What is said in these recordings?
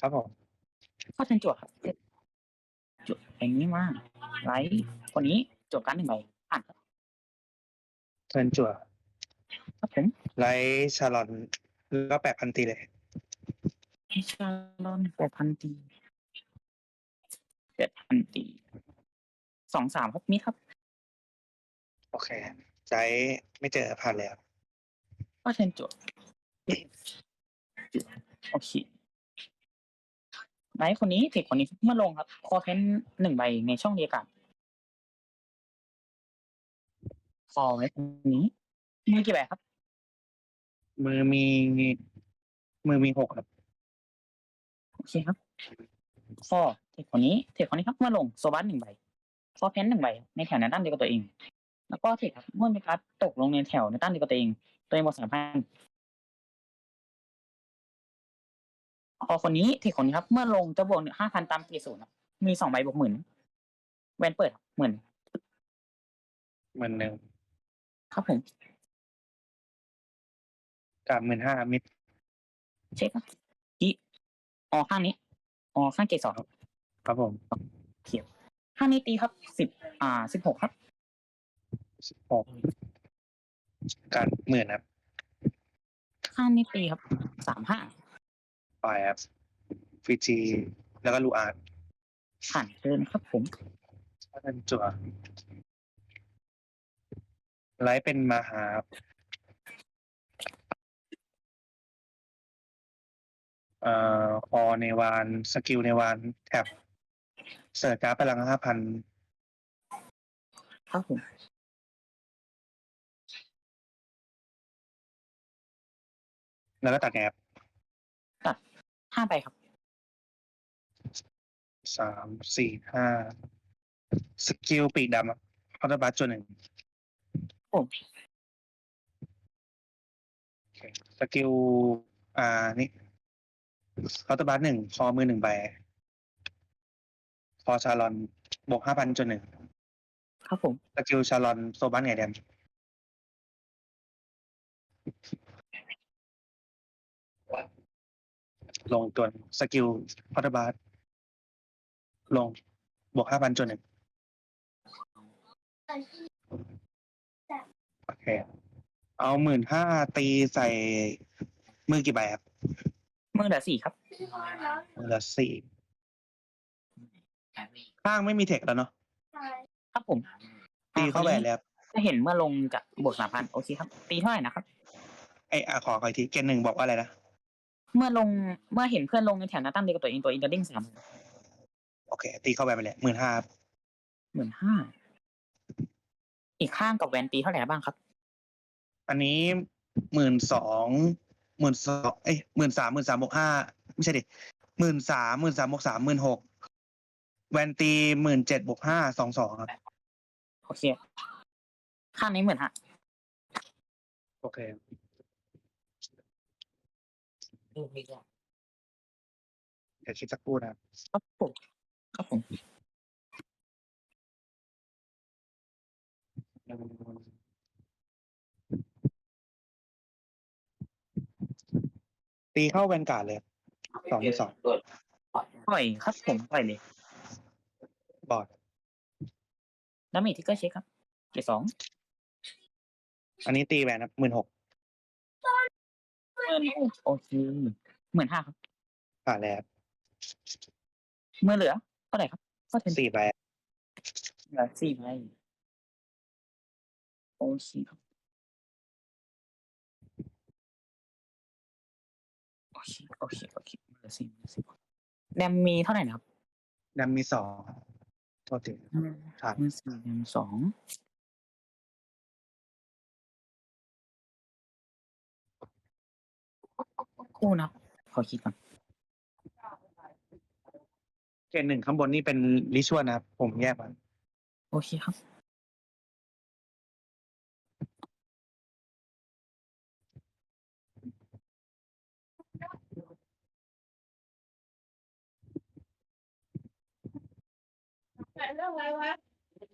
ครับผมเข้าเทิร์นจั่วครับจั่วอย่างนี้มาไลท์คนนี้จั่วการดหนึ่งใบผ่านครับเทิร์นจั่วครับผมไลท์ชาลอนแล้วก็แปดพันตีเลยเอชาลอนแปดพันตีแปดพันตีสองสามครับมิดครับ โอเคใจไม่เจอผ่านแล้วเข้าเทิร์นจั่วโอเค ไลท์คนนี้เทคคนนี้เมื่อลงครับ คอเพนหนึ่งใบในช่องเรียกาศคอไว้ตรงนี้มีกี่ใบครับ มือมี มือมีหกครับ โอเคครับข้อเทคคนนี้เทคคนนี้ครับเมื่อลงโซบัสหนึ่งใบฟอร์เพนหนึ่งใบในแถวในด้านเดียวกับตัวเอง แล้วก็เทคครับเมื่อมีการดตกลงในแถวในด้านเดียวกับตัวเอง ตัวเองบวกสามพัน พอคนนี้เทคคนนี้ครับ เมื่อลงจะบวกห้าพันตามเกรดศูนย์ครับมีสองใบบวกหมื่นแวนเปิดครับหมื่นหมื่นหนึ่งครับผมกับหมื่นห้ามิดเช็คครับอีอ๋อข้างนี้อ๋อข้างเกรดสองครับผมข้างนี้ตีครับสิบอ่าสิบหกครับสิบหกกันหมื่นครับข้างนี้ตีครับสามห้า ปลายครับฟิจีแล้วก็ลูอาร์ตผ่านเกินครับผมถ้าเป็นจั่วไลท์เป็นมาหาครับเอ่อคอในวานสกิลในวานแท็บเสิร์ชการ์ดพลังห้าพันครับผมแล้วก็ตัดแอบ ห้าใบครับ สามสี่ห้าสกิลปีกดำครับคอร์บัสจนหนึ่งผมโอเคสกิลอ่านี่คอร์บัสหนึ่งคอมือหนึ่งใบคอชาลอนบวกห้าพันจนหนึ่งครับผม สกิลชาลอนโซบัสไงแดม ลงตัวสกิลคอร์บัสลงบวกห้าพันจนหนึ่งโอเค เอาหมื่นห้าตีใส่มือกี่ใบครับมือเหลือสี่ครับมือละสี่ข้างไม่มีเทคแล้วเนาะครับผมตีเข้าไปแล้วจะเห็นเมื่อลงจะบวกสามพันโอเคครับ ตีเท่าไหร่นะครับไอ้ยอะขอขออีกทีเกณฑ์หนึ่งบอกว่าอะไรนะ เมื่อลงเมื่อเห็นเพื่อนลงในแถวหน้าตั้งเดียวกับตัวเองตัวเองจะเด้งสามโอเค ตีเข้าไปไปเลยหมื่นห้าหมื่นห้าอีกข้างกับแวนตีเท่าไหร่บ้างครับ อันนี้หมื่นสองหมื่นสองเอ้ยหมื่นสามหมื่นสามบวกห้าไม่ใช่ดิหมื่นสามหมื่นสามบวกสามหมื่นหกแวนตีหมื่นเจ็ดบวกห้าสองสองครับโอเค ข้างนี้หมื่นห้าโอเค เดี๋ยวคิดสักครู่นะครับครับผมครับผมตีเข้าแวนการ์ดเลย สองสอง ปล่อยครับผมปล่อยเลยบอร์ดดาเมจที่ก็เช็คครับเจ็ดสองอันนี้ตีแวนครับหมื่นหก หมื่นโอเคหมื่นห้าครับผ่านแล้วเมื่อเหลือเท่าไหร่ครับก็เป็นสี่ใบเหลือสี่ใบโอเคครับโอเคโอเคโอเคเหลือสี่เหลือสี่แดมมีเท่าไหร่นะครับ ดำมีสองโทษที ครับ มือสี่แดมสอง คู่นะครับขอคิดก่อนเกณฑ์หนึ่งข้างบนนี่เป็นลิชวลนะครับ ผมแยกมันโอเคครับ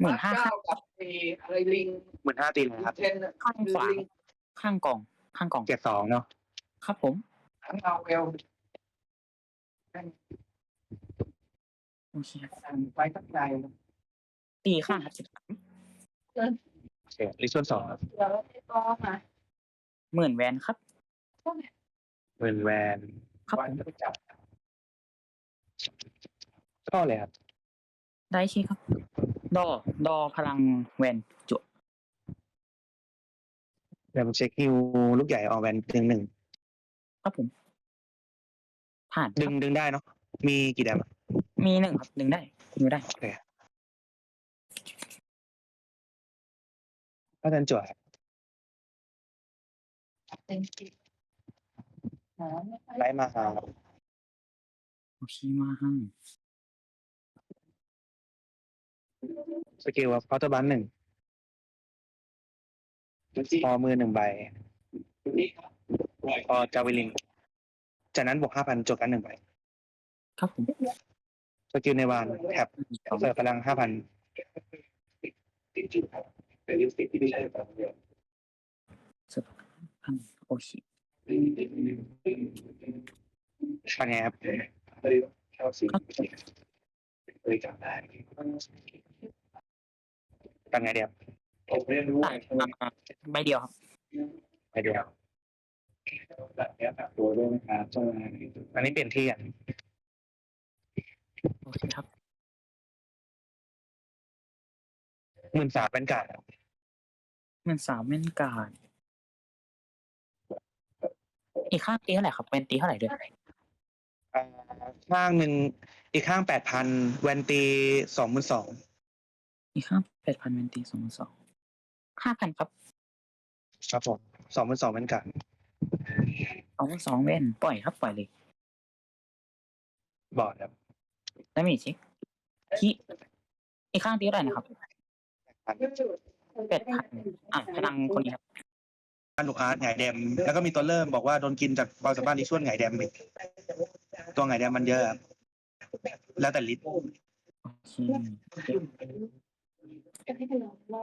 หมื่นห้าครับกับไอ้อะไรลิงหมื่นห้าตีเลยครับเทนน่ะข้างขวาลิงข้างกล่อง ข้างกล่องเจ็ดสองเนาะครับผมทั้ง เอาเวลโอเคครับไว้ตั้งใจตีข้างครับสิบสามโอเคลิส่วนสองครับแล้วก็มาหมื่นแวนครับเวนแวนครับผมจับก็เลยครับได้ชี้ครับ ดอ ดอพลังแวนจุดเดี๋ยวผมเช็คฮิวลูกใหญ่ออกแวนหนึ่งหนึ่ง ครับผม ผ่านคดึรับงดึงได้เนาะมีกี่แดมอะมีหนึ่งครับดึงได้ดึงได้ โอเคก็จะจวดเต็มที่หาไม่ค่อยไล่มาหาโอเคมาห้างสกิลครับเคาน์เตอร์บันหนึ่งพอมือหนึ่งใบ พอจาวิลินจากนั้นบวกห้าพันจบกันหนึ่งใบครับผมสกิลในวานแท็บเสิร์ฟพลังห้าพันสุดพันโอเคปันไงครับปันไงเดียวตัดมาใบเดียวครับไปเดียว อันนี้เปลี่ยนที่กันโอเคครับหมื่นสามเป็นการดเงินสามเม่นการดอีกข้างตีเท่าไหร่ครับเป็นตีเท่าไหร่ด้วยอ่าข้างหนึ่งอีกข้างแปดพันแวนตีสองหมื่นสองอีกข้างแปดพันเป็นตีสองสองห้าพันครับครับผมสองหมื่นสองเป็นการด สองสองเว้นปล่อยครับปล่อยเลยบอร์ดครับแล้วมีชิที่อีกข้างตีเท่าไหร่นะครับพันแปดพันอะพลังคนนี้ครับบ้านลูกอาร์ตไงแดมแล้วก็มีตัวเริ่มบอกว่าโดนกินจากความสามารถในช่วงไงแดมอีกตัวไงแดมมันเยอะครับแล้วแต่ลิตรโอเคจะให้เป็นน้องล่อ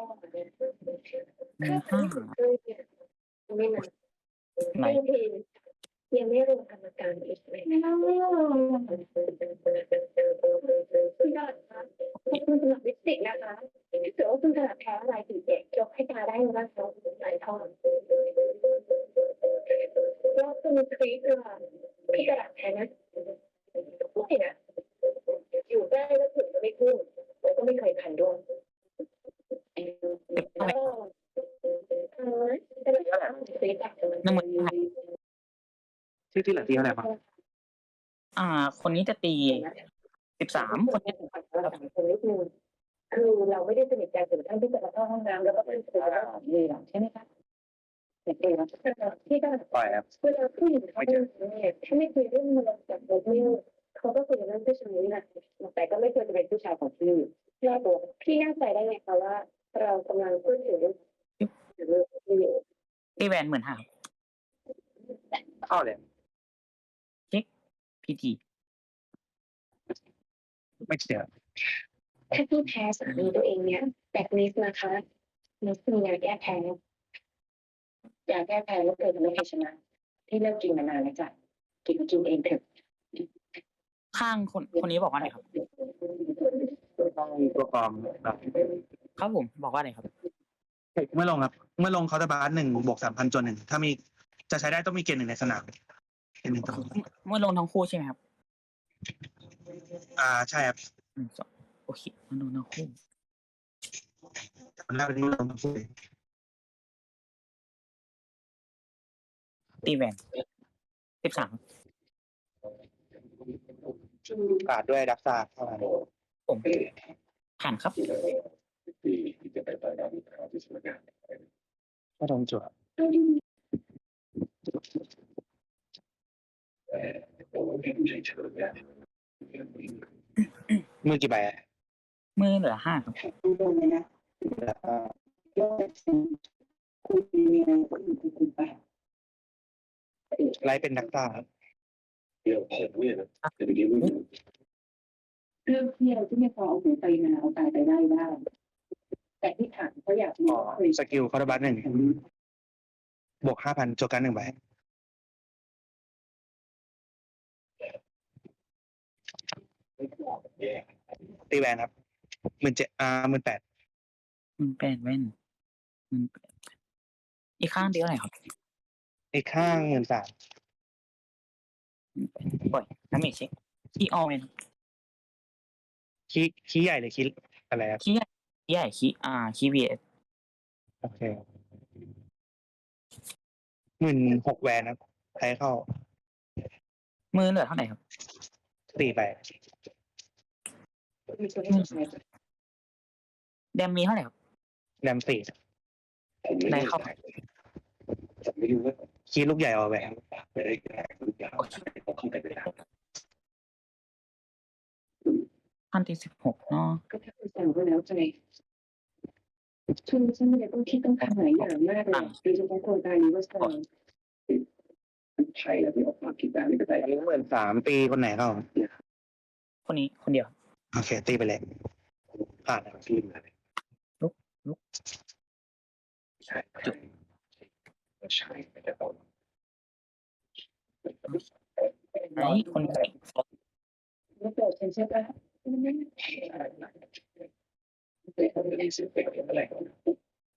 หนึ่งห้าไม่นานไหน ยังไม่รวมกรรมการอีกไหมไม่ต้องไม่ต้องคุณยอดคะคุณสำหรับวิสิกนะคะถือว่าคุณถนัดแพ้อะไรถึงเด็กยกให้ตาได้ว่าเขาหลายทอดแล้วคุณคริสค่ะพี่กระดาษแพ้นะไม่นะอยู่ได้แล้วถึงไม่พูดแล้วก็ไม่เคยขันด้วยเก็บเท่าไหร่เออแต่ไม่ได้ฟีดแบ็กมันหนึ่งหมื่นห้า ที่ที่เหลือที่เท่าไหร่บ้างอ่า คนนี้จะตีสิบสามคนนี้คนนิดนึงคือเราไม่ได้สนิทกันถึงขั้นที่จะมาเข้าห้องน้ำแล้วก็เป็นคุยกันเลยหรอกใช่ไหมคะเด็กๆนะที่ก็ปล่อยครับเวลาผู้หญิงเขาเป็นเนี่ยถ้าไม่คุยเรื่องมันจากโมเดลเขาก็คุยเรื่องผู้ชายนี่แหละแต่ก็ไม่ควรจะเป็นผู้ชายของพี่แม่ตัวพี่แน่ใจได้ไงคะว่า เรากำลังพูดถึงเรื่องเรื่องที่อยู่ตีแวนหมื่นห้าเข้าเลย พีจีไม่เสียถ้าพี่แพ้สามีตัวเองเนี่ยแบบนี้นะคะนิสมียาแก้แพ้ยาแก้แพ้แล้วเกิดไม่ให้ชนะ ที่เลิกกินมานานแล้วจ้ะกินกินเองเถอะข้างคนคนนี้บอกว่าอะไรครับ ต้องมีตัวกรองครับครับผมบอกว่าอะไรครับ เมื่อลงครับ เมื่อลงเคาน์เตอร์บาร์หนึ่งบวกสามพันจนหนึ่งถ้ามีจะใช้ได้ต้องมีเกณฑ์หนึ่งในสนามเกณฑ์หนึ่งต้องเมื่อลงทั้งคู่ใช่ไหมครับอ่าใช่ครับหนึ่งสองโอเคมันลงทั้งคู่ตอนแรกเป็นเมื่อลงทั้งคู่เลยตีแวนสิบสามกาดด้วยดักซ่าเข้ามาผมผ่านครับก็ต้องจั่ว มือกี่ใบอะมือเหลือห้าครับแล้วก็ไลท์เป็นดักซ่าครับเรื่องเที่ยวที่ไม่พอเอาหูไปนาเอาตายไปได้ได้แต่ที่ถามเขาอยากอ๋อสกิลเคาน์เตอร์บาร์หนึ่งบวกห้าพันจบกันหนึ่งใบ ตีแวนครับหมื่นเจ็ดอ่าหมื่นแปดหนึ่งแปดแว่นหนึ่งแปดอีกข้างเดียวไหนครับอีกข้างหมื่นสามปล่อยน้ำเมจเช็คขี้ออมเลยคีคีใหญ่หรือคีอะไรครับขี้ใหญ่ขี้ใหญ่ขี้อ่าขี้เวียโอเคหมื่นหกแวนครับใช้เข้ามือเหลือเท่าไหร่ครับตีไป แดมมีเท่าไหร่ครับแรมสี่ได้เข้าคีลูกใหญ่เอาแหวนโอเคพันที่สิบหกเนาะก็ถ้าคุณสั่งก็แล้วใจช่วงนี้ฉันไม่ได้ต้องคิดต้องทำหลายอย่างมากเลยโดยเฉพาะโครงการนี้ว่าจะใช่แล้วที่ออกมาคิดแบบนี้ก็ได้อันนี้หมื่นสามตีคนไหนเข้าคนนี้คนเดียว โอเค ตีไปเลยผ่านครับทีมเลยลุกลุกใช่จุดใช่ไม่ได้ต้องไหนคนนี้ไม่เปิดฉันใช่ปะไม่ได้ซื้อเป็นอะไรคนนี้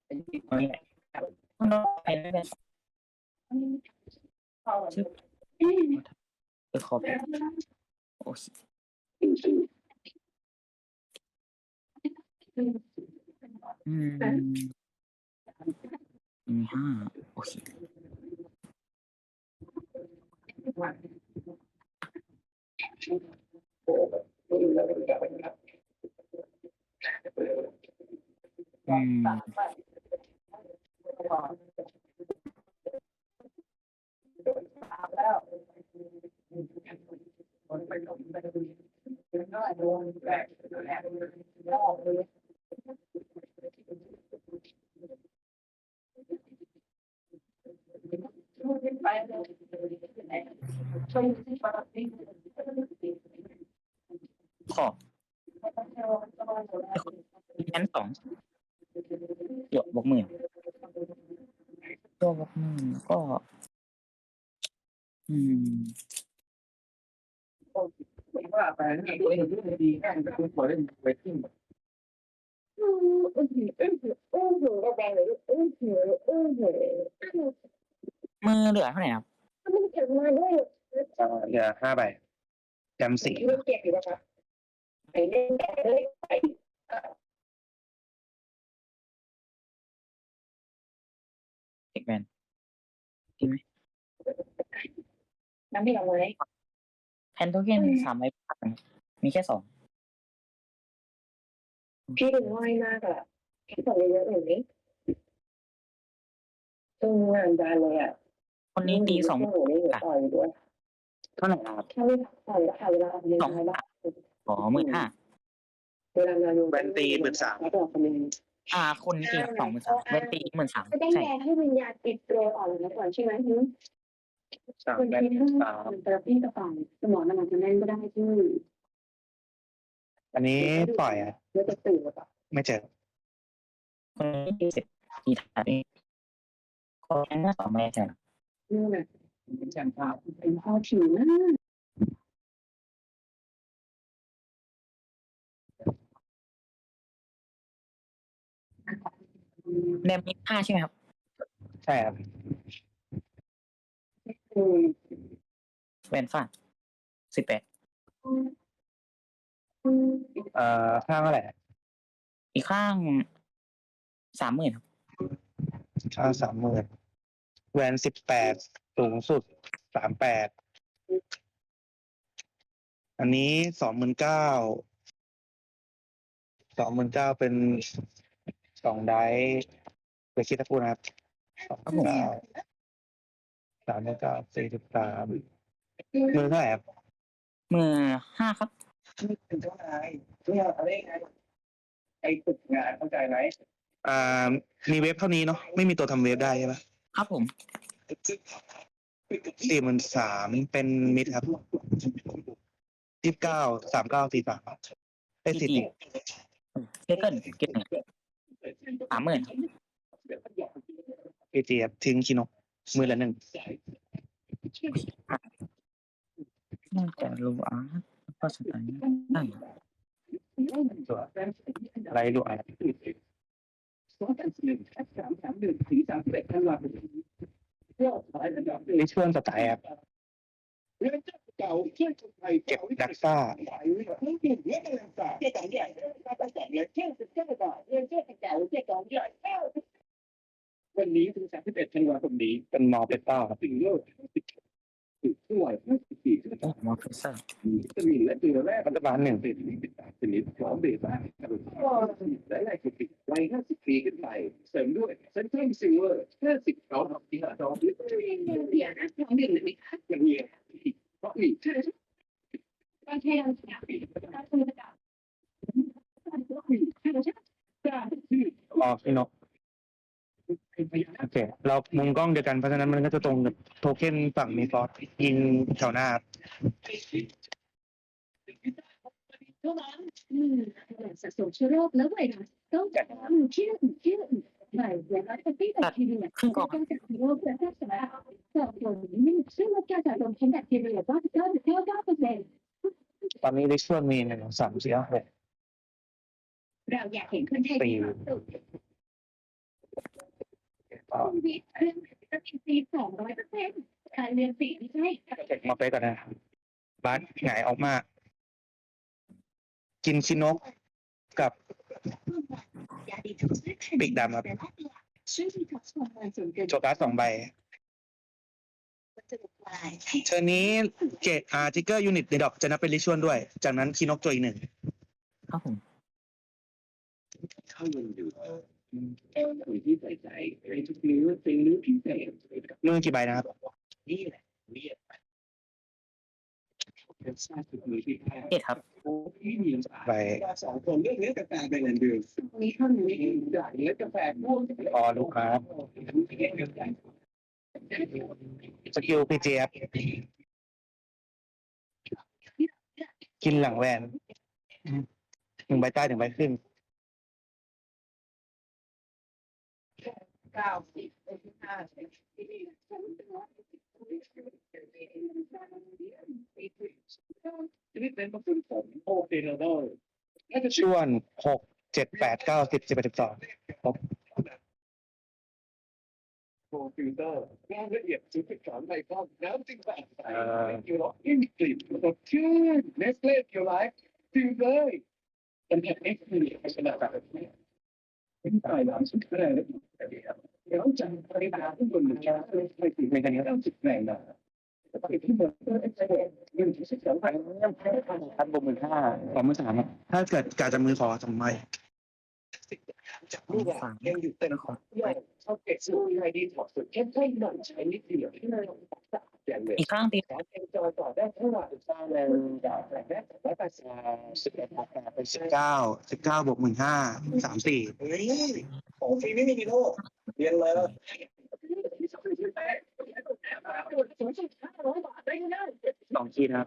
คนนี้ไปไม่เป็นเออขอไปโอ้ย อืมมีห้าโอเค โอ้ไม่รู้แล้วไม่รู้แล้วไม่รู้แล้ว อืม ขอบแอนสองหยดบวกหมื่นตัวบวกหมื่นก็ อืมว่าไปนี่ตัวเองดีแค่ก็คือปล่อเล่นไปทิ้ง อืมอืมอืมอืมอืมอืมแดงเลยอืมอืมอืมอืม มื อเหลือเท่าไหร่ครับมันเก็บมาด้วยอ่าเหลือห้าใบแรมสี่เล่นเก็บอยู่ป่ะไปเล่นแต่เล่นไปเด็กแมนน้ำไม่เอาไว้แพนโทเค็นสามใบพันมีแค่สองพี่ดูง่ายมากอะแค่ส่งเยอะๆอย่างนี้ตรงงานดานเลยอะ คนนี้ตีสองหนูนี่หนูต่อยด้วยเท่าไหร่ครับถ้าไม่ต่อยแล้วค่ะเวลาเอาเงินมาละอ๋อหมื่นห้าเวลางานแวนตีหมื่นสามแล้วก็คนนึงอ่า คนนี้ตีสองหมื่นสามเวนตีหมื่นสามก็ได้ใช่แรงให้วิญญาณติดตัวอ่อนแล้วก่อนใช่ไหมสามบางแวนทีถ้าสามมันเตอร์พี่กระป๋องสมองมันอาจจะแน่นก็ได้ที่อันนี้ปล่อยอะเมื่อจะตื่นหรือเปล่าไม่เจอคนนี้ตีสิบตีถาดนี้ก็แค่หน้าสองใบใช่ไหมนี่นะเป็นช่างภาพเป็นพ่อผิวมากแดมมีห้าใช่ไหมครับ ใช่ครับอืมแวนฟาดสิบแปดอืมเอ่อข้างเท่าไหร่อีกข้างสามหมื่นครับข้างสามหมื่น แวนสิบแปดสูงสุดสามแปดอันนี้สองหมื่นเก้าสองหมื่นเก้าเป็นสองไดส์ไปคิดตะกูนะครับสองหมื่นเก้าสามหมื่นเก้าสี่สิบสามมือเท่าไหร่ครับมือห้าครับนี่เป็นเจ้านายเนี่ยอะไรไงไอ้ฝึกงานเข้าใจไหมอ่ามีเว็บเท่านี้เนาะไม่มีตัวทำเว็บได้ใช่ปะ ครับผมสี่หมื่นสามเป็นมิดครับยี่สิบเก้าสามเก้าสี่สามได้สิบเทเกิลเก็บหนึ่งสามหมื่นพีจีครับทิ้งคิโนมือละหนึ่งน่าจะรู้อะก็สไตล์ได้ไรดูอะไร สองพันสี่สามสามหนึ่งสี่สามสิบเอ็ดธันวาคมยอดขายระดับหนึ่งนี่ช่วงสไตล์ครับเรื่องเจ้าเก่าเชื่อคนไทยเก็บดักซ่าขายไว้แบบนี้เรื่องอะไรต่างๆเจ้าของใหญ่มาตั้งแต่เลยเชื่อสิบเจ้าก่อนเรื่องเจ้าเก่าเจ้าของใหญ่วันนี้ถึงสามสิบเอ็ดธันวาคมนี้เป็นมอเปเปอร์สิ่งโลกสิบ สิบถ้วยสิบสี่สิบโอ้มอร์ฟิเซอร์วิตามินและเกลือแร่รัฐบาลหนึ่งเป็นสิบสามชนิดพร้อมเบต้าแคโรทีนและไลโคปิกวัยห้าสิบปีขึ้นไปเสริมด้วยเซนเทนซิลเวอร์ห้าสิบเขาทำที่ห้าทองวิตามินเดียนะทองหนึ่งเลยอย่างเงี้ยเพราะมีเชื่อประเทศเนี่ยถ้าคุณจะรอพี่นก โอเค เรามุมกล้องเดียวกันเพราะฉะนั้นมันก็จะตรงกับโทเค็นฝั่งมีฟอสยิงแถวหน้าครับเท่านั้นอืมสะสมเชื้อโรคแล้วไวรัสต้องจัดการเชื้อเชื้อใหม่ไวรัสที่แบคทีเรียครึ่งกล่องการจัดโรคและรักษาต่อผลนี่ซึ่งลดการสะสมของแบคทีเรียว่าเก้าสิบเก้าเก้าเปอร์เซ็นต์ตอนนี้ได้ช่วงมีหนึ่งสามสี่ห้าหกเราอยากเห็นคนไทยปีชีวิ ตเรื่องวิตามินซีสองร้อยเปอร์เซ็นต์การเรียนสีไม่ใช่เก็บมาไปก่อนนะบาสหงายออกมา กินชินกกับปีกดำครับโจการ์ดสองใบเทอร์นี้เกตอาร์ทิกเกอร์ยูนิตในดอกจะนับเป็นริชวลด้วย จากนั้นคีนกโจอีกหนึ่งครับผม เข้าเงินอยู่คุยที่ใส่ใจในทุกนิ้วเป็นนิ้วพิเศษมือกี่ใบนะครับ นี่แหละเรียกเป็นซาสุดมือที่แพ้เอ็ดครับโอ้พี่มีสาใบสองคนเรื่องเนื้อกาแฟเป็นอันเดิมนี้เท่านี้จ่ายเนื้อกาแฟม่วงอ๋อลูกครับสกิลพีจีครับกินหลังแวนหนึ่งใบใต้หนึ่งใบขึ้น เก้าสิบห้าสิบชีวิตเป็นประคุณผมโอเดนโดน่าจะช่วงหกเจ็ดแปดเก้าสิบสิบเอ็ดสิบสองโคมพิวเตอร์งานละเอียดสูงสามไมครอนน้ำจึงแบบใสไม่เกี่ยวหรอกยิ่งกลิ่นสดชื่นเนสเล่เกี่ยวไลฟ์ดื่มเลยเป็นแบบนี้คือลักษณะแบบนี้า ยน้ำสุดแรงเลยเดี๋ยวจังปริมาณที่คนหนึ่งจะไม่ถึงในการนี้ต้องจุดแรงนะแต่ปที่เมืองเออเอ็กซ์เรย์ยืนที่สิบสองพันยังแพ้ทางพันบวกหมื่นห้าสองหมื่นสามครับถ้าเกิดกาจะมือขอสองใบจากลูกอะยังอยู่เต็มของชอบเก็บสู้ไฮดีถอดสุดแค่ให้หน่อยใช้นิดเดียวที่เราย่า อีกครั้งตีขอเอ็นจอยต่อได้เท่าไหร่สร้างแรงจากแรงแรกร้อยแปดสิบสิบเอ็ดบวกแปดเป็นสิบเก้าสิบเก้าบวกหมื่นห้าสามสี่เฮ้ยของฟรีไม่มีในโลกเรียนเลยสองขีดครับ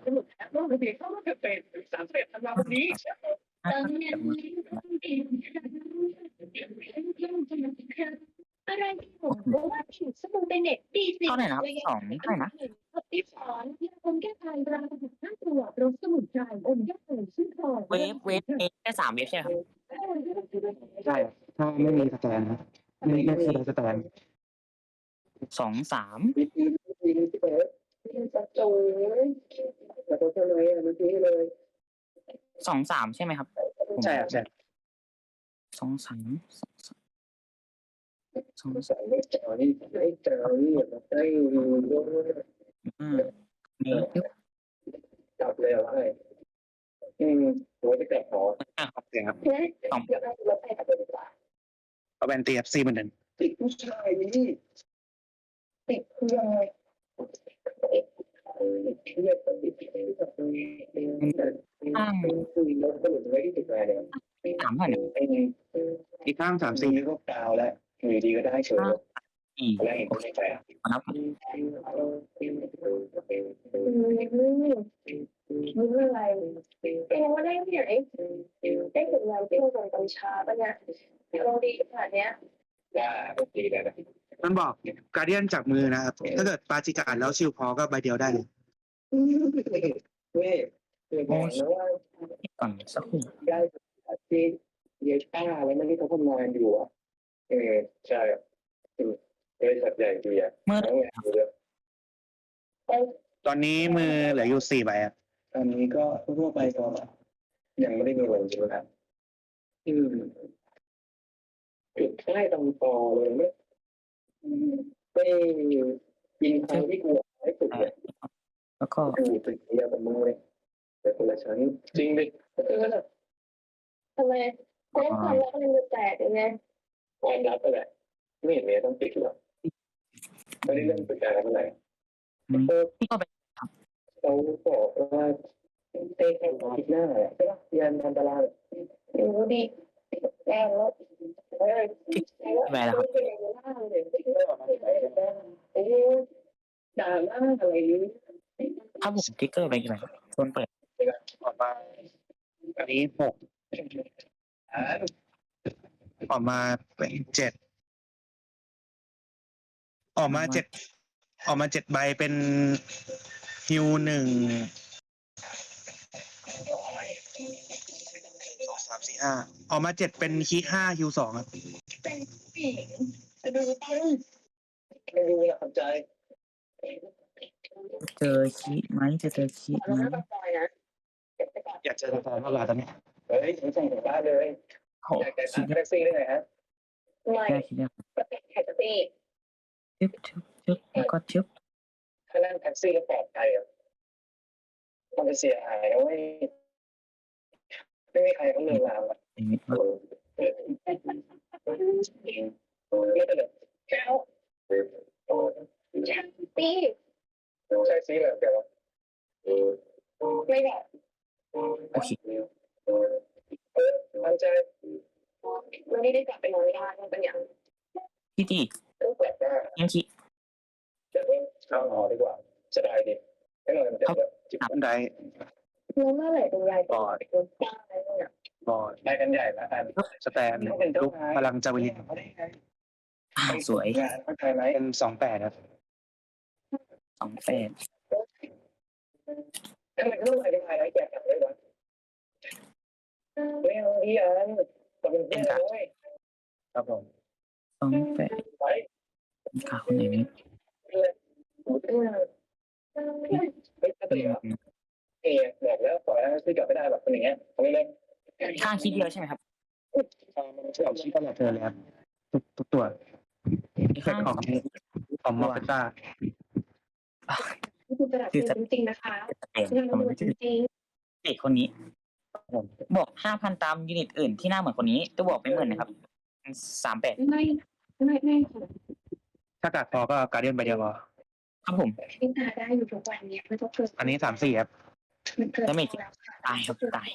เป็นเน็ตดีสิเท่าไหร่นะครับสองเท่าไหร่นะติดสอนที่คนแก้ไขราคาห้าตัวรสมุนไพรอมยาเสริมซึ่งทองเวฟเวฟเอแค่สามเวฟใช่ไหมครับใช่ครับถ้าไม่มีสแตนนะไม่ไม่ไม่ได้สแตนสองสามจะโจยแต่ตัวเท่าไหร่มันทีเลยสองสามใช่ไหมครับใช่ครับใช่ สองสามสองสามส องสองไม่เจอนี่ไม่เจอนี่ได้อืมนี่จับเลยอะไรอืมตัวจะแตกคอครับเสียงครับเดี๋ยวเราลดไปกับตัวดีกว่าเอาแวนตีครับสี่หมื่นหนึ่งติดผู้ชายนี่ติดคือยังไงเครียดติดติดติดติดคุยแล้วก็หลุดไว้ที่ติดแรงเนี่ยสามเท่าไหร่นะไอ้อีกข้างสามซีสี่นี่ก็ดาวแล้ว อยู่ดีก็ได้เฉยสี่แล้วเห็นคนในใจครับมืออะไรเองว่าได้ที่ไหนได้ถึงงานเที่ยวตรงตำชาปะเนี่ยเราดีขนาดเนี้ยได้ดีแล้วนะมันบอกการเดียนจับมือนะครับ ถ้าเกิดปาจิการแล้วชิวพอก็ใบเดียวได้เลยเว้ยคือบอกนะว่าก่อนสักครู่ได้ที่เยต้าแล้วมันที่เขาทำงานอยู่อะเออใช่อืมบริษัทใหญ่ดีอะเมื่อทั้งงานอยู่เลยตอนนี้มือเหลืออยู่สี่ใบครับตอนนี้ก็ทั่วไปก็ยังไม่ได้มีลงใช่ไหมครับอืมจุดใต้ตรงคอเลยไม่อืมไม่ยิงทางที่กลัวให้สุดเลยแล้วก็อยู่ตึกเดียวกับมึงเลยแต่คนละชั้นจริงดิเออทำไมแจ้งความรักมันจะแตกยังไง ความลับอะไรไม่เห็นเมียต้องปิดหรอกไม่ได้เรื่องปิดการอะไรพี่ก็ไปเขาบอกว่าเตะแข่งอาทิตย์หน้าใช่ปะยันอันตรายรู้ดีแล้วเฮ้ยไปแล้วครับเอ้ยด่าล่าอะไรนี้ถ้าผมติ๊กเกอร์ไปกี่ใบครับโซนเปิดออกมาอันนี้หก อ่าออกมาเป็นเจ็ดออกมาเจ็ดออกมาเจ็ดใบเป็นฮิวหนึ่งสองสามสี่ห้าออกมาเจ็ดเป็นคีห้าฮิวสองครับจะดูตั้งไม่รู้นะเข้าใจเจอคีไหมจะเจอคีแล้วไหมก็ต้องปล่อยนะเก็บไปก่อนอยากเจอตอนเมื่อไหร่ตอนนี้เฮ้ยผมส่งถึงบ้านเลย โหอยากจะคีสั่งแท็กซี่ได้ไงฮะไม่ได้คีได้ประเทศไทยจะตีชึบชึบชึบแล้วก็ชึบถ้านั่งแท็กซี่แล้วปลอดภัยอะมันจะเสียหายเอาไว้ไม่มีใครเขาเลือนลามอะอย่างนี้เออเออไม่เป็นไรแก้วเออแชมปีใช้ซีแบบเดียวเออไม่แบบโอเค เออมั่นใจวันนี้ได้กลับไปนอนไม่ได้มันเป็นอย่างพี่ตีต้องกลับหน้ายังคีจะต้องเข้าหอดีกว่าจะได้ดีไม่นอนเดี๋ยวจิบบันไดแล้วเมื่อไหร่เป็นยายก่อนคนตายเนี่ยบอร์ดไปกันใหญ่แล้วกันสแตนลุกพลังจาวิลินอ่าสวยงานเข้าใจไหมเป็นสองแปดครับสองแปดทำไมลูกอธิบายอะไรแก ไม่เอาดีอันตอนเป็นเพื่อนเลยครับผมสองแปดไปขาคนไหนนี่เลยไม่ถ้าตัวเองเอ๋บอกแล้วปล่อยให้ซื้อกลับไม่ได้แบบคนอย่างเงี้ยตรงเลยข้างคีเดียวใช่ไหมครับเอาชี้ตลอดเธอเลยครับทุกทุกตัวอีกเซ็ตข้างของของมอร์ตาคือกระจริงๆนะคะเต็มงานทำไมมือไม่จริงเด็กคนนี้ ห้าพันตามยูนิตอื่นที่หน้าเหมือนคนนี้ตัวบอกไม่เหมือนนะครับสามแปดๆไม่ไม่ไม่ค่ะถ้ากัดพอก็การเดียนใบเดียวพอครับผมที่ตาได้อยู่ทุกวันเนี้ยไม่ต้องเกิดอันนี้สามสี่ครับ มันเกิดแล้วไม่ ตายครับตาย